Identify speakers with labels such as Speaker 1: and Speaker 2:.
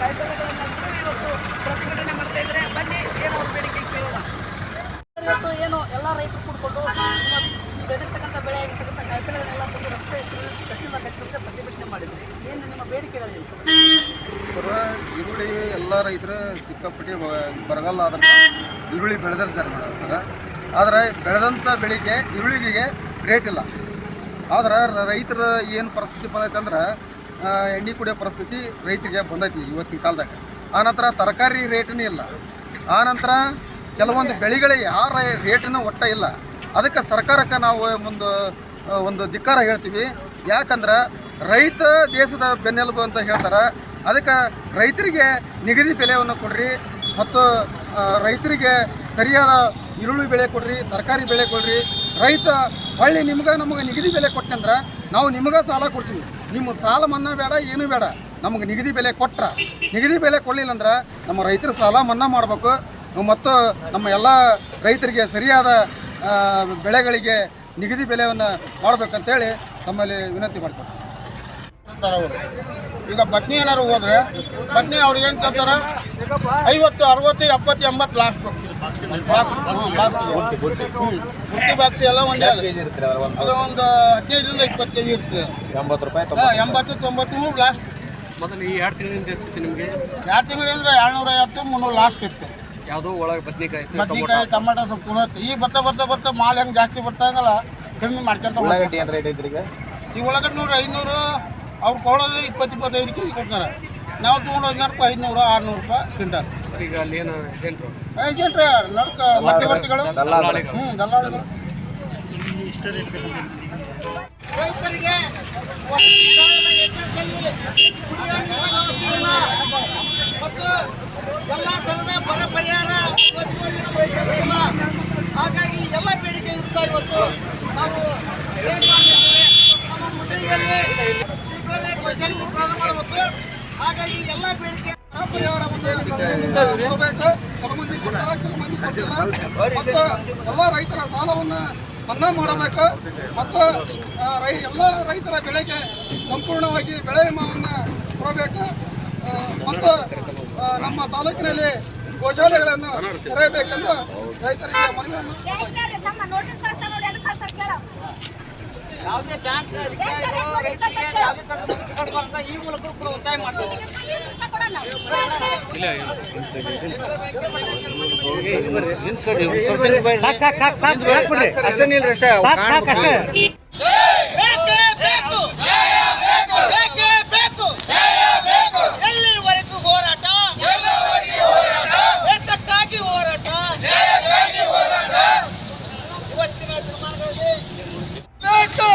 Speaker 1: ತಂದಿರ್ತಕ್ಕಂಥ ಕಾಯ್ದೆಗಳನ್ನು ಇವತ್ತು ಪ್ರತಿಭಟನೆ ಮಾಡ್ತಾ ಇದ್ದಾರೆ ಬನ್ನಿ ಏನು ಅವ್ರ ಬೇಡಿಕೆ ಕೇಳೋಣ ಇವತ್ತು ಏನು ಎಲ್ಲ ರೈತರು ಕೂಡ್ಕೊಂಡು ಈ ಬೆಳೆದಿರ್ತಕ್ಕಂಥ ಬೆಳೆ ಆಗಿರ್ತಕ್ಕಂಥ ಕಾಯಿಪಲ್ಯಗಳನ್ನೆಲ್ಲ ಬಂದು ರಸ್ತೆ ತಹಸೀಲ್ದಾರ್ ಕಚೇರಿಗೆ ಪ್ರತಿಭಟನೆ ಮಾಡಿದ್ರಿ ಏನು ನಿಮ್ಮ ಬೇಡಿಕೆಗಳೇನು
Speaker 2: ಸರ ಈರುಳ್ಳಿ ಎಲ್ಲ ರೈತರು ಸಿಕ್ಕಾಪಟ್ಟೆ ಬರಗಾಲ ಆದ್ರೆ ಈರುಳ್ಳಿ ಬೆಳೆದಿರ್ತಾರೆ ಮೇಡಮ್ ಸರ ಆದರೆ ಬೆಳೆದಂಥ ಬೆಳೆಗೆ ಈರುಳ್ಳಿಗೆ ರೇಟ್ ಇಲ್ಲ. ಆದ್ರೆ ರೈತರ ಏನು ಪರಿಸ್ಥಿತಿ ಬಂದೈತೆ ಅಂದ್ರೆ ಎಣ್ಣೆ ಕುಡಿಯೋ ಪರಿಸ್ಥಿತಿ ರೈತರಿಗೆ ಬಂದೈತಿ ಇವತ್ತಿನ ಕಾಲದಾಗ. ಆನಂತರ ತರಕಾರಿ ರೇಟನೇ ಇಲ್ಲ. ಆನಂತರ ಕೆಲವೊಂದು ಬೆಳೆಗಳಿಗೆ ಯಾರ ರೇಟ್ನೂ ಒಟ್ಟ ಇಲ್ಲ. ಅದಕ್ಕೆ ಸರ್ಕಾರಕ್ಕೆ ನಾವು ಮುಂದೆ ಒಂದು ಧಿಕ್ಕಾರ ಹೇಳ್ತೀವಿ. ಯಾಕಂದ್ರೆ ರೈತ ದೇಶದ ಬೆನ್ನೆಲುಬು ಅಂತ ಹೇಳ್ತಾರೆ. ಅದಕ್ಕೆ ರೈತರಿಗೆ ನಿಗದಿ ಬೆಲೆಯನ್ನು ಕೊಡ್ರಿ ಮತ್ತು ರೈತರಿಗೆ ಸರಿಯಾದ ಈರುಳ್ಳಿ ಬೆಳೆ ಕೊಡ್ರಿ, ತರಕಾರಿ ಬೆಳೆ ಕೊಡ್ರಿ. ರೈತ ಹಳ್ಳಿ ನಿಮ್ಗೆ ನಮಗೆ ನಿಗದಿ ಬೆಲೆ ಕೊಟ್ಟಂದ್ರೆ ನಾವು ನಿಮಗೆ ಸಾಲ ಕೊಡ್ತೀವಿ. ನಿಮ್ಮ ಸಾಲ ಮನ್ನಾ ಬೇಡ, ಏನೂ ಬೇಡ. ನಮಗೆ ನಿಗದಿ ಬೆಲೆ ಕೊಟ್ರ. ನಿಗದಿ ಬೆಲೆ ಕೊಡಲಿಲ್ಲ ಅಂದ್ರೆ ನಮ್ಮ ರೈತರ ಸಾಲ ಮನ್ನಾ ಮಾಡಬೇಕು. ಮತ್ತು ನಮ್ಮ ಎಲ್ಲ ರೈತರಿಗೆ ಸರಿಯಾದ ಬೆಳೆಗಳಿಗೆ ನಿಗದಿ ಬೆಲೆಯನ್ನು ಮಾಡಬೇಕಂತೇಳಿ ತಮ್ಮಲ್ಲಿ ವಿನಂತಿ
Speaker 3: ಮಾಡ್ತಾರೆ ಈಗ ಪತ್ನಿ ಏನಾರು ಹೋದ್ರೆ ಪತ್ನಿ ಅವ್ರಿಗೆ ಏನು ಕೇಳ್ತಾರೆ? ಐವತ್ತು, ಅರವತ್ತು, ಎಪ್ಪತ್ತು, ಎಂಬತ್ತು ಲಾಸ್ಟ್ ಬಾಕ್ಸ್ ಎಲ್ಲ ಒಂದೇ ಅದ. ಅದು ಒಂದು ಹದಿನೈದರಿಂದ ಇಪ್ಪತ್ತು ಕೆಜಿ ಇರ್ತದೆ.
Speaker 2: ಎಂಬತ್ತು ರೂಪಾಯಿ
Speaker 3: ಎಂಬತ್ತು ತೊಂಬತ್ತು ನೂರು ಲಾಸ್ಟ್
Speaker 4: ಮೊದಲು ಈ ಎರಡು ತಿಂಗಳಿಂದ ಎಷ್ಟಿತ್ತು ನಿಮಗೆ?
Speaker 3: ಎರಡು ತಿಂಗಳಿಂದ ಏಳ್ನೂರ ಐವತ್ತು ಮುನ್ನೂರು ಲಾಸ್ಟ್ ಇತ್ತು.
Speaker 4: ಯಾವುದೋ ಒಳಗೆ ಬದ್ನಿಕಾಯಿ
Speaker 3: ಬದ್ನಿಕಾಯಿ ಟೊಮೆಟೊ. ಸ್ವಲ್ಪ ಚಲೋ ಈ ಬರ್ತಾ ಬರ್ತಾ ಬರ್ತಾ ಮಾಲ್ ಹೆಂಗೆ ಜಾಸ್ತಿ ಬರ್ತಾಗಲ್ಲ ಕಮ್ಮಿ ಮಾಡ್ಕೊಂತ ಉಳ್ಳಾಗಡ್ಡಿ
Speaker 2: ಏನು ರೇಟ್ ಐತ್ರಿ ಈಗ?
Speaker 3: ಈ ಒಳಗಡೆ ನೂರು ಐನೂರು ಅವ್ರು ಕೊಡೋದು ಇಪ್ಪತ್ತು ಇಪ್ಪತ್ತೈದು ಕೆಜಿ ಕೊಡ್ತಾರೆ. ನಾವು ತೊಗೊಂಡು ರೂಪಾಯಿ ಐದುನೂರು ಆರುನೂರು ರೂಪಾಯಿ ಕ್ವಿಂಟಲ್.
Speaker 4: ಈಗ ಅಲ್ಲಿ ಏನು ಏಜೆಂಟ್ರು
Speaker 3: ಏಜೆಂಟ್ರ ನಡ್ಕ ಮಧ್ಯವರ್ತಿಗಳು. ಹ್ಞೂ ದಲ್ಲಾಳಿಗಳು. ರೈತರಿಗೆ ಕುಡಿಯುವ ನೀರಿನ ವ್ಯವಸ್ಥೆ ಇಲ್ಲ. ಮತ್ತು ಎಲ್ಲ ಥರದ ಬರ ಪರಿಹಾರ ಒತ್ತುವರಿನ ರೈತರಿಗೆ ಇಲ್ಲ. ಹಾಗಾಗಿ ಎಲ್ಲ ಬೇಡಿಕೆ ಇರುತ್ತಾ ಇವತ್ತು ನಾವು ಸ್ಟೇಟ್ ಮಾಡಿದ್ದೇವೆ ಹಾಗಾಗಿ ಎಲ್ಲ ಬೇಡಿಕೆ
Speaker 2: ಕೊಡಬೇಕು ಕೆಲವೊಂದಿ ಕೊಡ್ತಾರ ಕೆಲವೊಂದಿ ಕೊಟ್ಟಿಲ್ಲ ಮತ್ತು ಎಲ್ಲ ರೈತರ ಸಾಲವನ್ನು ಮನ್ನಾ ಮಾಡಬೇಕು. ಮತ್ತು ರೈ ಎಲ್ಲ ರೈತರ ಬೆಳೆಗೆ ಸಂಪೂರ್ಣವಾಗಿ ಬೆಳೆ ವಿಮಾವನ್ನು ಕೊಡಬೇಕು. ಮತ್ತು ನಮ್ಮ ತಾಲೂಕಿನಲ್ಲಿ ಗೋಶಾಲೆಗಳನ್ನು ತೆರೆಯಬೇಕೆಂದು ರೈತರಿಗೆ ಮನವಿಯನ್ನು
Speaker 3: ಯಾವುದೇ ಬ್ಯಾಂಕ್ ಅಧಿಕಾರಿಗಳು ರೈತರಿಗೆ ಯಾವುದೇ ಥರದ ಸಮಸ್ಯೆ ಕೊಡಬಾರ್ದು ಈ ಮೂಲಕ ಕೂಡ ಒತ್ತಾಯ
Speaker 5: ಮಾಡ್ತೀವಿ ಎಲ್ಲಿವರೆಗೂ ಹೋರಾಟ? ವೇತಕ್ಕಾಗಿ ಹೋರಾಟ? ಇವತ್ತಿನ ದಿನಮಾನಗಳಲ್ಲಿ ಬೇಕು